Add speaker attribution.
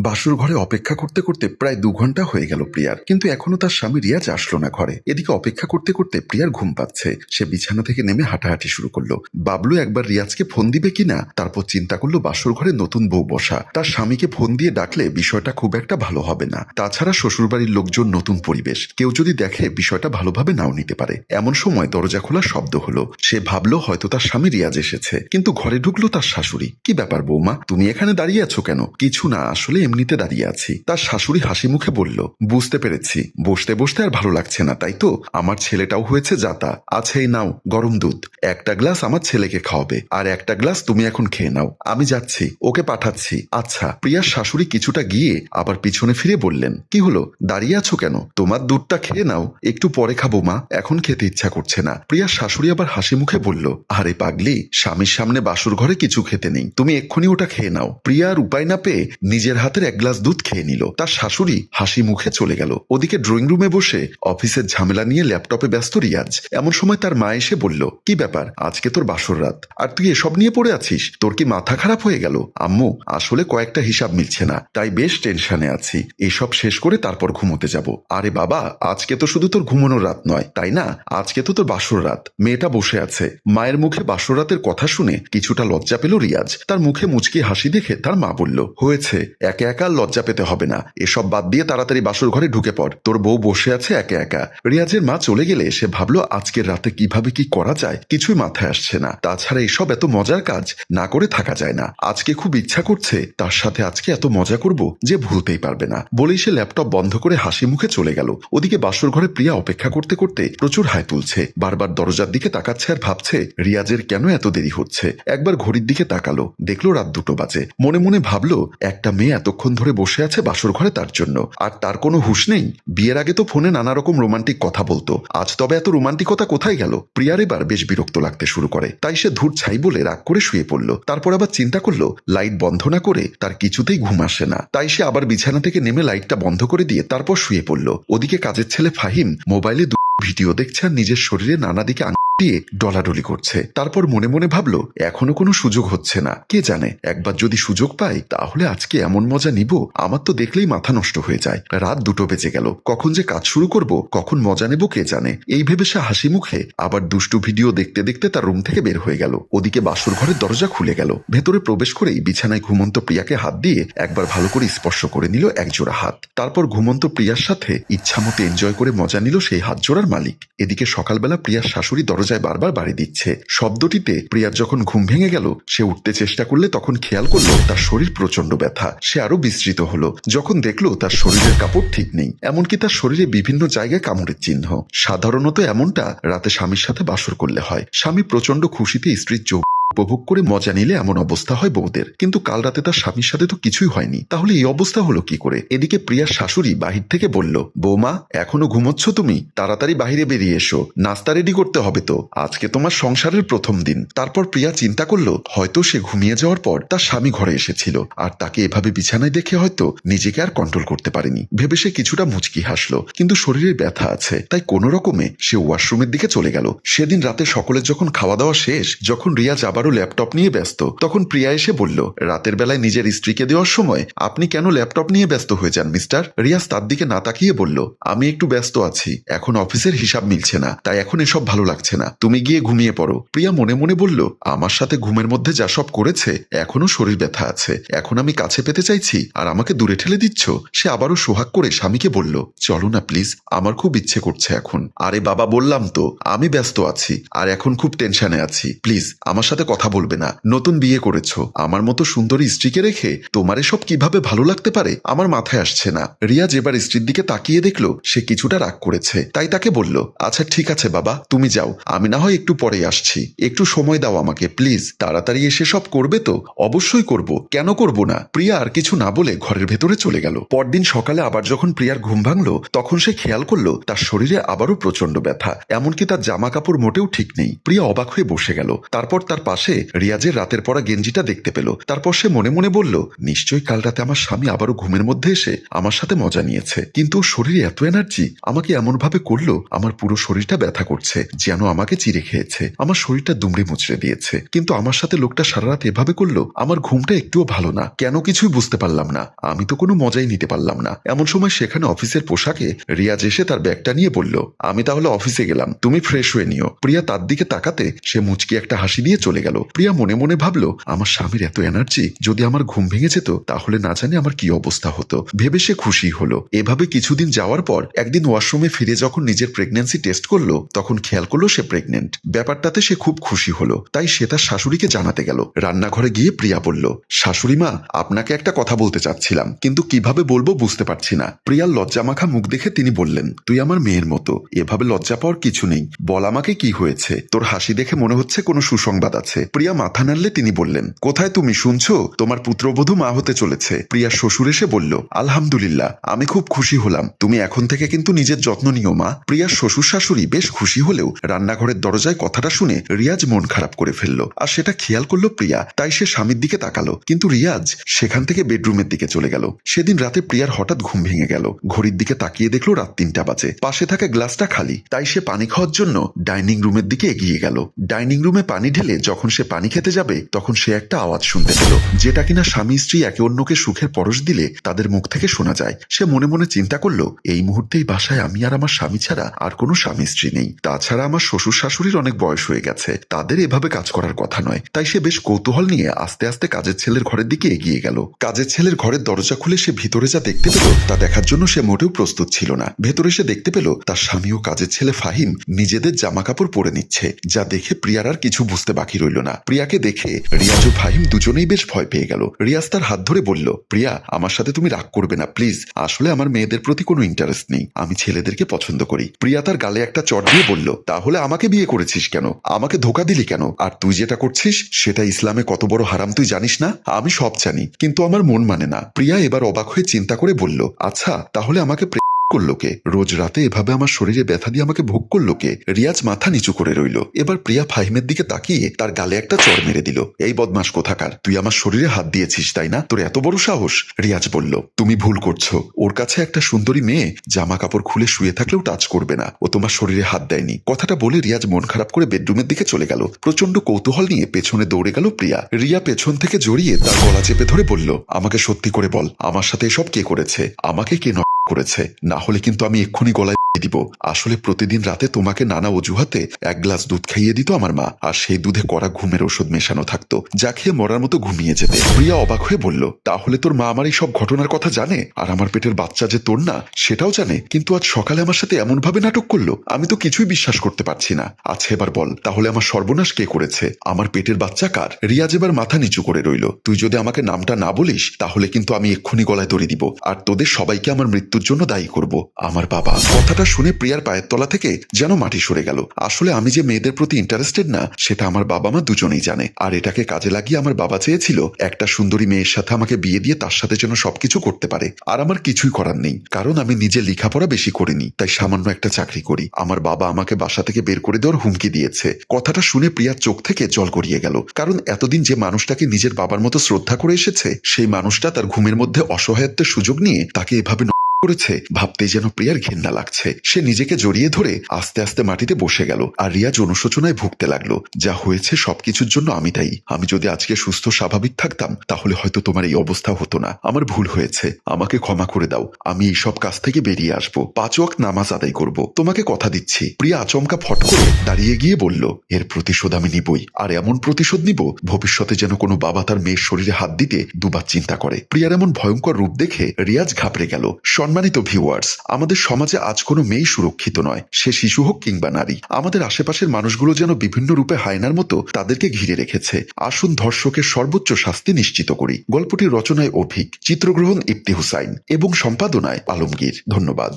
Speaker 1: বাসুর ঘরে অপেক্ষা করতে করতে প্রায় দু ঘণ্টা হয়ে গেল প্রিয়ার। কিন্তু এখনও তার স্বামী রিয়াজ আসলো না ঘরে। এদিকে অপেক্ষা করতে করতে প্রিয়ার ঘুম পাচ্ছে। সে বিছানা থেকে নেমে হাঁটাহাঁটি শুরু করল। বাবলু একবার রিয়াজকে ফোন দিবে কিনা, তারপর চিন্তা করল বাসুর ঘরে নতুন বউ বসা। তার স্বামীকে ফোন দিয়ে ডাকলে বিষয়টা খুব একটা ভালো হবে না। তাছাড়া শ্বশুরবাড়ির লোকজন নতুন পরিবেশ। কেউ যদি দেখে বিষয়টা ভালোভাবে নাও নিতে পারে। এমন সময় দরজা খোলা শব্দ হলো। সে ভাবলো হয়তো তার স্বামী রিয়াজ এসেছে। কিন্তু ঘরে ঢুকলো তার শাশুড়ি। কি ব্যাপার বৌমা? তুমি এখানে দাঁড়িয়ে আছো কেন? কিছু না আসলে এমনিতে দাঁড়িয়ে আছি। তার শাশুড়ি হাসি মুখে বলল, বুঝতে পেরেছি। বসতে বসতে আর ভালো লাগছে না, তাই তো? আমার ছেলেটাও হয়েছে যাতা আছে এই নাও, গরম দুধ। একটা গ্লাস আমার ছেলেকে খাওয়াবে। আর একটা গ্লাস তুমি এখন খেয়ে নাও। আমি যাচ্ছি, ওকে পাঠাচ্ছি। আচ্ছা প্রিয়ার শাশুড়ি কিছুটা গিয়ে আবার পিছনে ফিরে বললেন, কি হলো? দাঁড়িয়ে আছো কেন? তোমার দুধটা খেয়ে নাও। একটু পরে খাব, মা। এখন খেতে ইচ্ছা করছে না। প্রিয়ার শাশুড়ি আবার হাসি মুখে বলল, আরে পাগলি, স্বামীর সামনে বাসুর ঘরে কিছু খেতে নেই। তুমি এক্ষুনি ওটা খেয়ে নাও। প্রিয়ার উপায় না পেয়ে নিজের হাতের এক গ্লাস দুধ খেয়ে নিল। তার শাশুড়ি হাসি মুখে চলে গেল। ওদিকে ড্রয়িং রুমে বসে অফিসের ঝামেলা নিয়ে ল্যাপটপে ব্যস্ত রিয়াজ। এমন সময় তার মা এসে বলল, কি ব্যাপার? আজকে তোর বাসর রাত। আর তুই এসব নিয়ে পড়ে আছিস? তোর কি মাথা খারাপ হয়ে গেল? আম্মু, আসলে কয়েকটা হিসাব মিলছে না। তাই বেশ টেনশনে আছি। এসব শেষ করে তারপর ঘুমোতে যাব। আরে বাবা, আজকে তো শুধু তোর ঘুমানোর রাত নয়, তাই না? আজকে তো তোর বাসর রাত। মেয়েটা বসে আছে। মায়ের মুখে বাসর রাতের কথা শুনে কিছুটা লজ্জা পেল রিয়াজ। তার মুখে মুচকি হাসি দেখে তার মা বলল, হয়েছে, একে একা আর লজ্জা পেতে হবে না। এসব বাদ দিয়ে তাড়াতাড়ি বাসর ঘরে ঢুকে পড়। তোর বউ বসে আছে একে একা। রিয়াজের মা চলে গেলে সে ভাবলো, আজকের রাতে কীভাবে কি করা যায়? কিছুই মাথায় আসছে না। তাছাড়া এসব এত মজার কাজ না করে থাকা যায় না। আজকে খুব ইচ্ছা করছে, তার সাথে আজকে এত মজা করব যে ভুলতেই পারবে না। বলেই সে ল্যাপটপ বন্ধ করে হাসি মুখে চলে গেল। ওদিকে বাসর ঘরে প্রিয়া অপেক্ষা করতে করতে প্রচুর হাই তুলছে। বারবার দরজার দিকে তাকাচ্ছে আর ভাবছে, রিয়াজের কেন এত দেরি হচ্ছে? একবার ঘড়ির দিকে তাকালো, দেখল রাত দুটো বাজে। মনে মনে ভাবলো, একটা মেয়ে এতক্ষণ ধরে বসে আছে বাসর ঘরে তার জন্য। আর তার কোনো হুঁশ নেই। বিয়ের আগে তো ফোনে নানা রকম রোমান্টিক কথা বলতো। আজ তবে এত রোমান্টিকতা কোথায় গেল? প্রিয়ার এবার বেশ বিরক্ত লাগতে শুরু করে। তাই সে ধূর ছাই বলে রাগ করে শুয়ে পড়ল। তারপর আবার চিন্তা করল, লাইট বন্ধ না করে তার কিছুতেই ঘুম আসে না। তাই সে আবার বিছানা থেকে নেমে লাইটটা বন্ধ করে দিয়ে তারপর শুয়ে পড়ল। ওদিকে কাজের ছেলে ফাহিম মোবাইলে ভিডিও দেখছে আর নিজের শরীরে নানা দিকে দিয়ে ডলাডলি করছে। তারপর মনে মনে ভাবলো, এখনও কোনো সুযোগ হচ্ছে না। কে জানে, একবার যদি সুযোগ পাই, তাহলে আজকে এমন মজা নিব, আমার তো দেখলেই মাথা নষ্ট হয়ে যায়। রাত দুটো বেজে গেল। কখন যে কাজ শুরু করব, কখন মজা নেব কে জানে। এই ভেবে সে হাসি মুখে আবার দুষ্টু ভিডিও দেখতে দেখতে তার রুম থেকে বের হয়ে গেল। ওদিকে বাসুর ঘরের দরজা খুলে গেল। ভেতরে প্রবেশ করেই বিছানায় ঘুমন্ত প্রিয়াকে হাত দিয়ে একবার ভালো করে স্পর্শ করে নিল একজোড়া হাত। তারপর ঘুমন্ত প্রিয়ার সাথে ইচ্ছামতো এনজয় করে মজা নিল সেই হাত জোড়ার মালিক। এদিকে সকালবেলা প্রিয়ার শাশুড়ি দরজায় বারবার বাড়ি দিচ্ছে। শব্দটিতে প্রিয়ার যখন ঘুম ভেঙে গেল, সে উঠতে চেষ্টা করলে তখন খেয়াল করল তার শরীর প্রচণ্ড ব্যথা। সে আরও বিস্তৃত হলো। যখন দেখল তার শরীরের কাপড় ঠিক নেই, এমনকি তার শরীরে বিভিন্ন জায়গায় কামড়ের চিহ্ন। সাধারণত এমনটা রাতে স্বামীর সাথে বাসর করলে হয়। স্বামী প্রচণ্ড খুশিতে স্ত্রীর চোখ উপভোগ করে মজা নিলে এমন অবস্থা হয় বউদের। কিন্তু কাল রাতে তার স্বামীর সাথে তো কিছুই হয়নি। তাহলে এই অবস্থা হলো কি করে? এদিকে প্রিয়ার শাশুড়ি বাহির থেকে বলল, বৌমা, এখনও ঘুমোচ্ছ তুমি? তাড়াতাড়ি বাহিরে বেরিয়ে এসো। নাস্তা রেডি করতে হবে তো। আজকে তোমার সংসারের প্রথম দিন। তারপর প্রিয়া চিন্তা করল, হয়তো সে ঘুমিয়ে যাওয়ার পর তার স্বামী ঘরে এসেছিল। আর তাকে এভাবে বিছানায় দেখে হয়তো নিজেকে আর কন্ট্রোল করতে পারেনি। ভেবে সে কিছুটা মুচকি হাসলো। কিন্তু শরীরে ব্যথা আছে, তাই কোনো রকমে সে ওয়াশরুমের দিকে চলে গেল। সেদিন রাতে সকলের যখন খাওয়া দাওয়া শেষ, যখন রিয়াজ আবারও ল্যাপটপ নিয়ে ব্যস্ত। তখন প্রিয়া এসে বলল, রাতের বেলায় নিজের স্ত্রীকে দেওয়ার সময় আপনি কেন ল্যাপটপ নিয়ে ব্যস্ত হয়ে যান, মিস্টার? রিয়াজ তার দিকে না তাকিয়ে বলল, আমি একটু ব্যস্ত আছি, এখন অফিসের হিসাব মিলছে না, তাই এখন এসব ভালো লাগছে না, তুমি গিয়ে ঘুমিয়ে পড়ো। প্রিয়া মনে মনে বলল, আমার সাথে ঘুমের মধ্যে যা সব করেছে, এখনও শরীর ব্যথা আছে, এখন আমি কাছে পেতে চাইছি, আর আমাকে দূরে ঠেলে দিচ্ছ? সে আবারও সোহাগ করে স্বামীকে বলল, চলো না, প্লিজ, আমার খুব ইচ্ছে করছে এখন। আরে বাবা, বললাম তো, আমি ব্যস্ত আছি, আর এখন খুব টেনশনে আছি, প্লিজ, আমার সাথে কথা বলবে না। নতুন বিয়ে করেছ। আমার মতো সুন্দরী স্ত্রীকে রেখে তোমার এসব কীভাবে ভালো লাগতে পারে আমার মাথায় আসছে না। রিয়াজ এবার স্ত্রীর দিকে তাকিয়ে দেখল, সে কিছুটা রাগ করেছে। তাই তাকে বলল আচ্ছা ঠিক আছে বাবা, তুমি যাও। আমি না হয় একটু পরে আসছি। একটু সময় দাও আমাকে, প্লিজ। তাড়াতাড়ি এসে সব করবে তো? অবশ্যই করব। কেন করব না? প্রিয়া আর কিছু না বলে ঘরের ভেতরে চলে গেল। পরদিন সকালে আবার যখন প্রিয়ার ঘুম ভাঙলো, তখন সে খেয়াল করল, তার শরীরে আবারও প্রচণ্ড ব্যথা। এমনকি তার জামা কাপড় মোটেও ঠিক নেই। প্রিয়া অবাক হয়ে বসে গেল। তারপর তার পাশে পাশে রিয়াজের রাতের পরা গেঞ্জিটা দেখতে পেল। তারপর সে মনে মনে বলল, নিশ্চয়ই কাল রাতে আমার স্বামী আবারও ঘুমের মধ্যে এসে আমার সাথে মজা নিয়েছে। কিন্তু শরীরে এত এনার্জি, আমাকে এমন ভাবে করল, আমার পুরো শরীরটা ব্যথা করছে, যেন আমাকে চিড়ে খেয়েছে। আমার শরীরটা দুমড়ে মুচড়ে দিয়েছে। কিন্তু আমার সাথে লোকটা সারা রাত এভাবে করল, আমার ঘুমটা একটুও ভালো না। কেন কিছুই বুঝতে পারলাম না। আমি তো কোনো মজাই নিতে পারলাম না। এমন সময় সেখানে অফিসের পোশাকে রিয়াজ এসে তার ব্যাগটা নিয়ে বলল, আমি তাহলে অফিসে গেলাম। তুমি ফ্রেশ হয়ে নিও। প্রিয়া তার দিকে তাকাতে সে মুচকি একটা হাসি দিয়ে চলে গেল। প্রিয়া মনে মনে ভাবলো, আমার স্বামীর এত এনার্জি যদি আমার ঘুম ভেঙে যেত, তাহলে না জানি আমার কি অবস্থা হতো। ভেবে সে খুশি হলো। এভাবে কিছুদিন যাওয়ার পর, একদিন ওয়াশরুমে ফিরে যখন নিজের প্রেগন্যান্সি টেস্ট করল, তখন খেয়াল করল সে প্রেগনেন্ট ব্যাপারটাতে সে খুব খুশি হলো, তাই সে তার শাশুড়িকে জানাতে গেল। রান্নাঘরে গিয়ে প্রিয়া বলল, শাশুড়ি মা, আপনাকে একটা কথা বলতে চাচ্ছিলাম, কিন্তু কীভাবে বলব বুঝতে পারছি না। প্রিয়ার লজ্জামাখা মুখ দেখে তিনি বললেন, তুই আমার মেয়ের মতো, এভাবে লজ্জা পাওয়ার কিছু নেই। বল আমাকে কি হয়েছে? তোর হাসি দেখে মনে হচ্ছে কোনো সুসংবাদ আছে। প্রিয়া মাথা নাড়লে তিনি বললেন, কোথায় তুমি শুনছো? তোমার পুত্রবধূ মা হতে চলেছে। প্রিয়া শ্বশুর এসে বলল, আলহামদুলিল্লাহ, আমি খুব খুশি হলাম। তুমি এখন থেকে কিন্তু নিজের যত্ন নিও, মা। প্রিয়ার শ্বশুর শাশুড়ি বেশ খুশি হলেও রান্নাঘরের দরজায় কথাটা শুনে রিয়াজ মন খারাপ করে ফেলল। আর সেটা খেয়াল করল প্রিয়া, তাই সে স্বামীর দিকে তাকালো। কিন্তু রিয়াজ সেখান থেকে বেডরুমের দিকে চলে গেল। সেদিন রাতে প্রিয়ার হঠাৎ ঘুম ভেঙে গেল। ঘড়ির দিকে তাকিয়ে দেখল রাত তিনটা বাজে। পাশে থাকা গ্লাসটা খালি, তাই সে পানি খাওয়ার জন্য ডাইনিং রুমের দিকে এগিয়ে গেল। ডাইনিং রুমে পানি ঢেলে যখন সে পানি খেতে যাবে, তখন সে একটা আওয়াজ শুনতে পেল, যেটা কিনা স্বামী স্ত্রী একে অন্যকে সুখের পরশ দিলে তাদের মুখ থেকে শোনা যায়। সে মনে মনে চিন্তা করল, এই মুহূর্তেই বাসায় আমি আর আমার স্বামী ছাড়া আর কোনো স্বামী স্ত্রী নেই। তাছাড়া আমার শ্বশুর শাশুড়ির অনেক বয়স হয়ে গেছে, তাদের এভাবে কাজ করার কথা নয়। তাই সে বেশ কৌতূহল নিয়ে আস্তে আস্তে কাজের ছেলের ঘরের দিকে এগিয়ে গেল। কাজের ছেলের ঘরের দরজা খুলে সে ভিতরে যা দেখতে পেল, তা দেখার জন্য সে মোটেও প্রস্তুত ছিল না। ভেতরে সে দেখতে পেল, তার স্বামী ও কাজের ছেলে ফাহিম নিজেদের জামা কাপড় পরে নিচ্ছে, যা দেখে প্রিয়ার আর কিছু বুঝতে বাকি রইল না। প্রিয়াকে দেখে রিয়াজ ও ফাহিম দুজনেই বেশ ভয় পেয়ে গেল। রিয়াজ তার হাত ধরে বলল, প্রিয়া, আমার সাথে তুমি রাগ করবে না, প্লিজ। আসলে আমার মেয়েদের প্রতি কোনো ইন্টারেস্ট নেই। আমি ছেলেদেরকে পছন্দ করি। প্রিয়া তার গালে একটা চট দিয়ে বলল, তাহলে আমাকে বিয়ে করেছিস কেন? আমাকে ধোকা দিলি কেন? আর তুই যেটা করছিস, সেটা ইসলামে কত বড় হারাম তুই জানিস না? আমি সব জানি, কিন্তু আমার মন মানে না। প্রিয়া এবার অবাক হয়ে চিন্তা করে বলল আচ্ছা তাহলে আমাকে করল কে? রোজ রাতে এভাবে আমার শরীরে ব্যথা দিয়ে আমাকে ভোগ করল কে? রিয়াজ মাথা নিচু করে রইল। এবার প্রিয়া ফাহিমের দিকে তাকিয়ে তার গালে একটা চড় মেরে দিল। এই বদমাস কোথাকার? তুই আমার শরীরে হাত দিয়েছিস, তাই না? তোর এত বড় সাহস? রিয়াজ বলল, তুমি ভুল করছ। ওর কাছে একটা সুন্দরী মেয়ে জামা কাপড় খুলে শুয়ে থাকলেও টাচ করবে না। ও তোমার শরীরে হাত দেয়নি। কথাটা বলে রিয়াজ মন খারাপ করে বেডরুমের দিকে চলে গেল। প্রচণ্ড কৌতূহল নিয়ে পেছনে দৌড়ে গেল প্রিয়া। রিয়া পেছন থেকে জড়িয়ে তার গলা চেপে ধরে বলল, আমাকে সত্যি করে বল, আমার সাথে এসব কে করেছে? আমাকে কে করেছে। না হলে কিন্তু আমি এক্ষুনি গলায় দিব। আসলে প্রতিদিন রাতে তোমাকে নানা অজুহাতে এক গ্লাস দুধ খাইয়ে দিত আমার মা, আর সেই দুধে করা ঘুমের ওষুধ মেশানো থাকতো, যা খেয়ে মরার মতো ঘুমিয়ে যেতে। প্রিয়া অবাক হয়ে বলল, তাহলে তোর মা আমার এই সব ঘটনার কথা জানে? আর আমার পেটের বাচ্চা যে তোর না, সেটাও জানে? কিন্তু আজ সকালে আমার সাথে এমন ভাবে নাটক করল, আমি তো কিছুই বিশ্বাস করতে পারছি না। আচ্ছা এবার বল, তাহলে আমার সর্বনাশ কে করেছে? আমার পেটের বাচ্চা কার? রিয়াজ এবার মাথা নিচু করে রইল, তুই যদি আমাকে নামটা না বলিস, তাহলে কিন্তু আমি এক্ষুনি গলায় দড়ি দিব, আর তোদের সবাইকে আমার মৃত্যুর জন্য দায়ী করব, আমার বাবা। কথাটা শুনে প্রিয়ার পায়ের তলা থেকে যেন মাটি সরে গেল। আসলে আমি যে মেয়েদের প্রতি ইন্টারেস্টেড না, সেটা আমার বাবা মা দুজনেই জানে। আর এটাকে কাজে লাগিয়ে আমার বাবা চেয়েছিল, একটা সুন্দরী মেয়ের সাথে আমাকে বিয়ে দিয়ে তার সাথে যেন সবকিছু করতে পারে। আর আমার কিছুই করার নেই, কারণ আমি নিজে লেখাপড়া বেশি করিনি, তাই সামান্য একটা চাকরি করি। আমার বাবা আমাকে বাসা থেকে বের করে দেওয়ার হুমকি দিয়েছে। কথাটা শুনে প্রিয়ার চোখ থেকে জল গড়িয়ে গেল, কারণ এতদিন যে মানুষটাকে নিজের বাবার মতো শ্রদ্ধা করে এসেছে, সেই মানুষটা তার ঘুমের মধ্যে অসহায়ত্বের সুযোগ নিয়ে তাকে এভাবে করেছে। ভাবতে যেন প্রিয়ার ঘেন্না লাগছে। সে নিজেকে জড়িয়ে ধরে আস্তে আস্তে মাটিতে বসে গেল আর রিয়া অনুশোচনায় ভুগতে লাগল। যা হয়েছে সবকিছুর জন্য আমি তাই আমি যদি আজকে সুস্থ, স্বাভাবিক থাকতাম, তাহলে হয়তো তোমার এই অবস্থা হতো না। আমার ভুল হয়েছে। আমাকে ক্ষমা করে দাও। আমি এই সব কাজ থেকে বেরিয়ে আসব। পাঁচ ওয়াক্ত নামাজ আদায় করব। তোমাকে কথা দিচ্ছি। প্রিয়া আচমকা ফট করে দাঁড়িয়ে গিয়ে বলল, এর প্রতিশোধ আমি নিবই। আর এমন প্রতিশোধ নিব, ভবিষ্যতে যেন কোনো বাবা তার মেয়ের শরীরে হাত দিতে দুবার চিন্তা করে। প্রিয়ার এমন ভয়ঙ্কর রূপ দেখে রিয়াজ ঘাবড়ে গেল। সম্মানিত ভিউয়ার্স আমাদের সমাজে আজ কোনো মেয়ে সুরক্ষিত নয়, সে শিশু হোক কিংবা নারী। আমাদের আশেপাশের মানুষগুলো যেন বিভিন্ন রূপে হায়নার মতো তাদেরকে ঘিরে রেখেছে। আসুন ধর্ষকের সর্বোচ্চ শাস্তি নিশ্চিত করি। গল্পটির রচনায় অভিক, চিত্রগ্রহণ ইফতি হুসাইন এবং সম্পাদনায় আলমগীর। ধন্যবাদ।